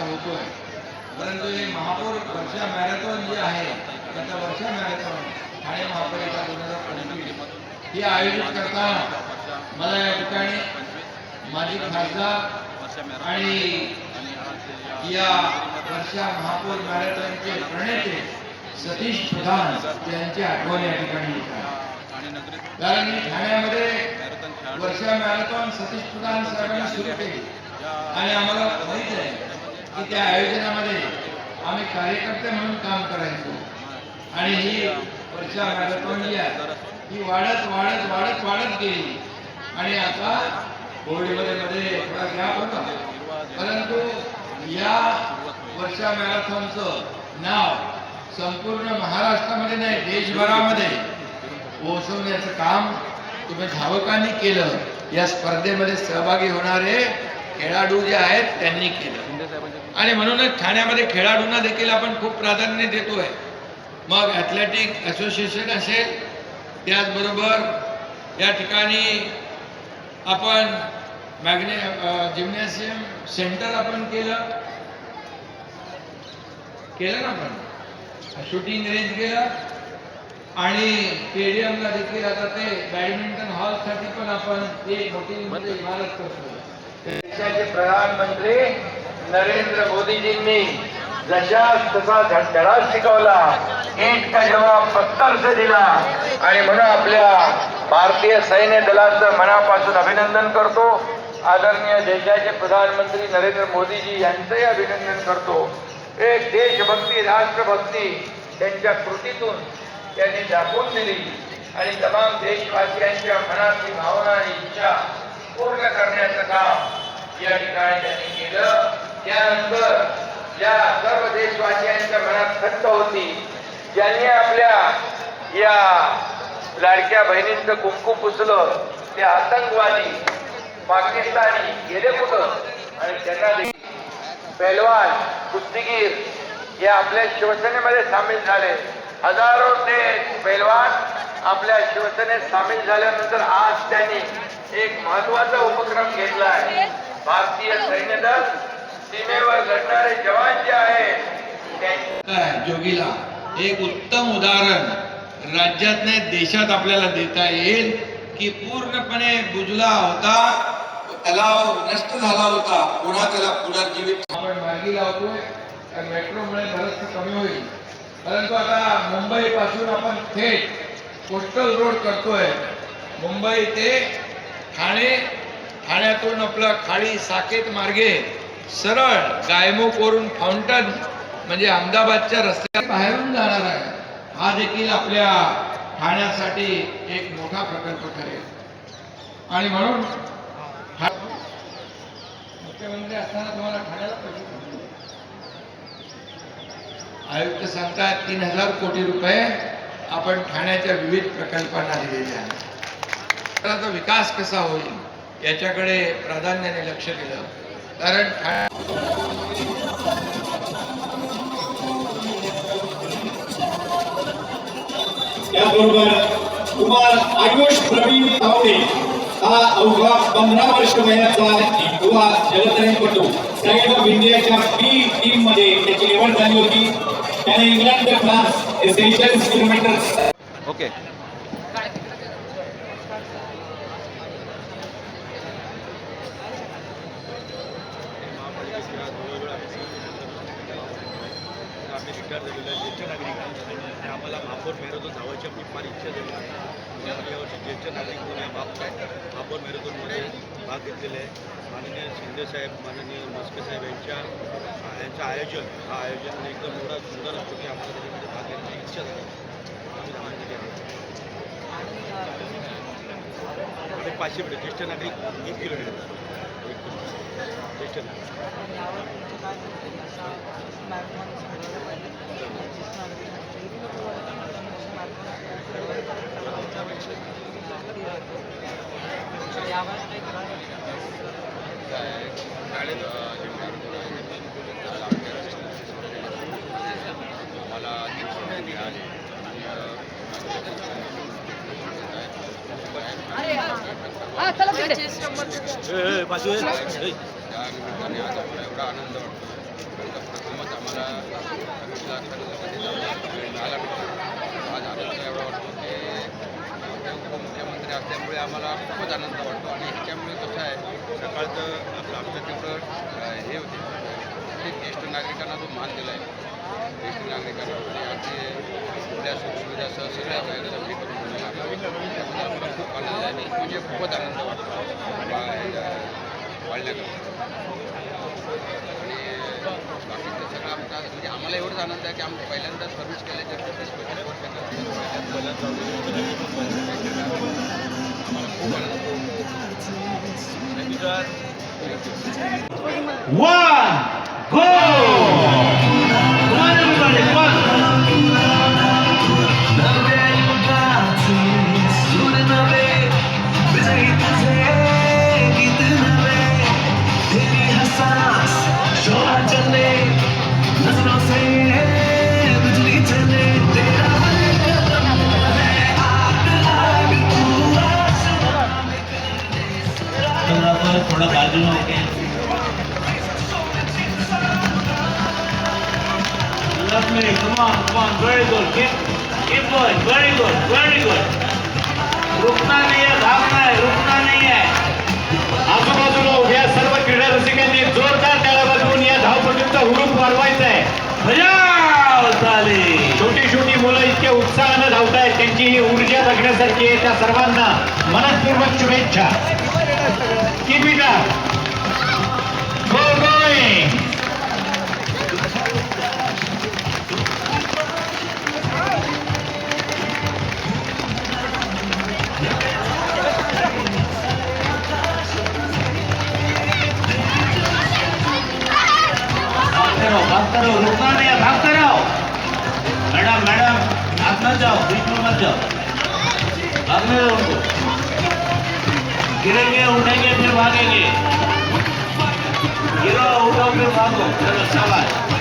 होतो. होतोय परंतु हे महापौर वर्षा मॅरेथॉन जे आहे त्याचा वर्षा मॅरेथॉन ठाणे महापालिका दोन हजार पंचवीस हे आयोजित करताना मला या ठिकाणी माझी खासदार आणि या वर्षा महापौर मॅरेथॉनचे प्रणेते सतीश प्रधान यांची आठवण या ठिकाणी कारण मी ठाण्यामध्ये वर्षा मॅरेथॉन सतीश प्रधान साहेबांनी सुरू केली. आणि आम्हाला माहीत आहे की त्या आयोजनामध्ये आम्ही कार्यकर्ते म्हणून काम करायचो. आणि ही वर्षा मॅरेथॉन जी आहे ही वाढत वाढत वाढत वाढत गेली. आणि आता होळीमध्ये मध्ये थोडा गॅप होता. परंतु या वर्षा मॅरेथॉनचं नाव संपूर्ण महाराष्ट्रामध्ये नाही देशभरामध्ये पोहोचवण्याचं काम तुम्ही धावकांनी केलं. या स्पर्धेमध्ये सहभागी होणारे खेळाडू जे आहेत त्यांनी केलं. आणि म्हणूनच ठाण्यामध्ये खेळाडूंना देखील आपण खूप प्राधान्य देतोय. मग ॲथलेटिक असोसिएशन असेल त्याचबरोबर या ठिकाणी आपण मॅग्ने जिम्नॅशियम सेंटर आपण केलं. केलं ना आपण? शूटिंग रेंज केलं आणि स्टेडियमला देखील आता ते बॅडमिंटन हॉलसाठी पण आपण ते मोठी इमारत करतो देशाचे प्रधानमंत्री नरेंद्र मोदीजींनी जशा तसा ध- धडा शिकवला ईट का जवाब पत्थर से दिला. आणि म्हणून आपल्या भारतीय सैन्य दलाचं मनापासून अभिनंदन करतो. आदरणीय देशाचे प्रधानमंत्री नरेंद्र मोदीजी यांचंही अभिनंदन करतो. एक देशभक्ती राष्ट्रभक्ती त्यांच्या कृतीतून त्यांनी दाखवून दिली. आणि तमाम देशवासियांच्या मनातली भावना आणि इच्छा पूर्ण करण्याचं काम या ठिकाणी त्यांनी केलं. त्यानंतर या सर्व देशवासियांच्या मनात खंत होती. ज्यांनी आपल्या या लाडक्या बहिणींचं कुंकू पुसलं ते आतंकवादी पाकिस्तानी गेले कुठं? आणि त्यांना पहलवान कुस्तीगीर हे आपल्या शिवसेनेमध्ये सामील झाले. हजारो ते पैलवान आपल्या शिवसेनेत सामील झाल्यानंतर आज त्यांनी एक महत्त्वाचा उपक्रम घेतला आहे. भारतीय सैन्य दल सीमेवर लढणारे जवान जे आहेत त्यांच्या जोगीला एक उत्तम उदाहरण. राज्यात नाही देशात आपल्याला देता येईल की पूर्णपणे बुजला होता तलाव नष्ट झाला होता पुन्हा त्याला पुनर्जीवित आपण मार्गी लावतोय कारण मेट्रोमुळे बरंचसं कमी होईल. परंतु आता मुंबई पासून आपण थेट कोस्टल रोड करतोय. मुंबई ते ठाणे ठाण्यातून आपलं खाडी साकेत मार्गे सरळ गायमुखवरून फाउंटन म्हणजे अहमदाबादच्या रस्त्या बाहेरून जाणार आहे. हा देखील आपल्या ठाण्यासाठी एक मोठा प्रकल्प ठरेल. आणि म्हणून मुख्यमंत्री असताना तुम्हाला ठाण्याला पैसे आयुक्त सांगतात तीन हजार कोटी रुपये आपण ठाण्याच्या विविध प्रकल्पांना दिलेले आहेत. विकास कसा होईल? याच्याकडे प्राधान्याने लक्ष दिलं कारण त्याचबरोबर कुमार आयुष प्रवीण तावडे हा अवघा पंधरा वर्ष वयाचा युवा जलतरणपटू साईड ऑफ इंडियाच्या बी टीममध्ये त्याची निवड झाली होती. त्याने England France Seychelles kilometre okay आम्ही रिटायर झालेलो आहे. ज्येष्ठ नागरिक आहे आणि आम्हाला महापौर मॅरेथॉन धावायची आपली फार इच्छा झाली त्यामुळे यावर्षी ज्येष्ठ नागरिक म्हणून या महाप महापौर मॅरेथॉनमध्ये भाग घेतलेला आहे. माननीय शिंदेसाहेब माननीय मस्के साहेब यांच्या यांचं आयोजन हा आयोजन एकदम एवढा सुंदर असतो की आम्हाला त्याच्यामध्ये भाग घेण्याची इच्छा झाली. आम्ही धावण्यासाठी आहोत. पाचशे मीटर ज्येष्ठ नागरिक एक किलोमीटर. एक किलोमीटर. ज्येष्ठ नागरिक. हा निमित्ताने आज आम्हाला एवढा आनंद वाटतो आम्हाला मिळाला आज आनंद एवढा वाटतो की उपमुख्यमंत्री असल्यामुळे आम्हाला खूपच आनंद वाटतो आणि ह्याच्यामुळे कसं आहे सकाळचं आपलं आमचं तेवढं हे होते प्रत्येक ज्येष्ठ नागरिकांना जो मान दिला आहे ज्येष्ठ नागरिकांना म्हणजे सुविधा सुखसुविधा सह सगळ्या खूप आनंद आणि म्हणजे खूपच आनंद वाटतो आणि बाकीचं सगळं आमचा म्हणजे आम्हाला एवढंच आनंद आहे की आम्ही पहिल्यांदा सर्व्हिस केल्याच्या पस्तीस पंचवीस आम्हाला खूप आनंद One, go! Lovely, come on, come on, very good. Keep, keep going, very good, very good. रुकना नहीं है, भागना है, रुकना नहीं है. आजूबाजूला उभ्या सर्व क्रीडा रसिकांनी जोरदार टाळ्या वाजवून या धावपटूंचा हुरूप वाढवायचा आहे बजाव ताली. छोटी छोटी मुलं इतक्या उत्साहानं धावतायत त्यांची ही ऊर्जा बघण्यासारखी आहे त्या सर्वांना मनपूर्वक शुभेच्छा Keep it up. Go going. भागते रहो, भागते रहो, रुकना नहीं है, भागते रहो. मैडम मैडम आप मत जाओ बीच में मत जाओ भागने दो उनको गिरेंगे उठेंगे फिर भागेंगे गिरो उठो फिर भागो चलो शाबाश